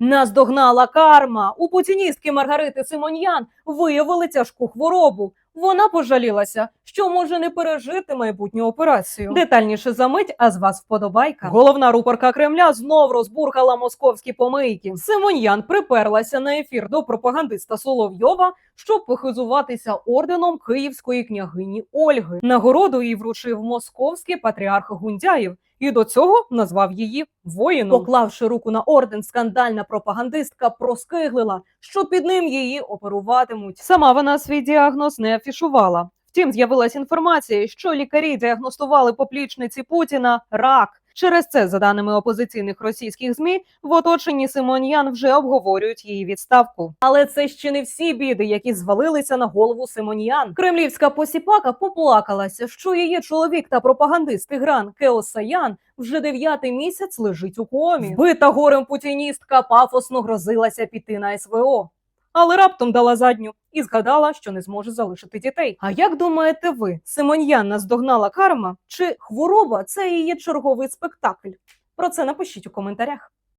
Наздогнала карма. У путіністки Маргарити Симоньян виявили тяжку хворобу. Вона пожалілася, що може не пережити майбутню операцію. Детальніше за мить, а з вас вподобайка. Головна рупорка Кремля знов розбурхала московські помийки. Симоньян приперлася на ефір до пропагандиста Соловйова, щоб похизуватися орденом київської княгині Ольги. Нагороду їй вручив московський патріарх Гундяєв. І до цього назвав її воїном. Поклавши руку на орден, скандальна пропагандистка проскиглила, що під ним її оперуватимуть. Сама вона свій діагноз не афішувала. Втім, з'явилась інформація, що лікарі діагностували поплічниці Путіна рак. Через це, за даними опозиційних російських змі, в оточенні Симоньян вже обговорюють її відставку. Але це ще не всі біди, які звалилися на голову Симоньян. Кремлівська посіпака поплакалася, що її чоловік та пропагандист Тигран Кеосаян вже дев'ятий місяць лежить у комі. Вбита горем путіністка пафосно грозилася піти на СВО. Але раптом дала задню і згадала, що не зможе залишити дітей. А як думаєте ви, Симоньян наздогнала карма? Чи хвороба це її черговий спектакль? Про це напишіть у коментарях.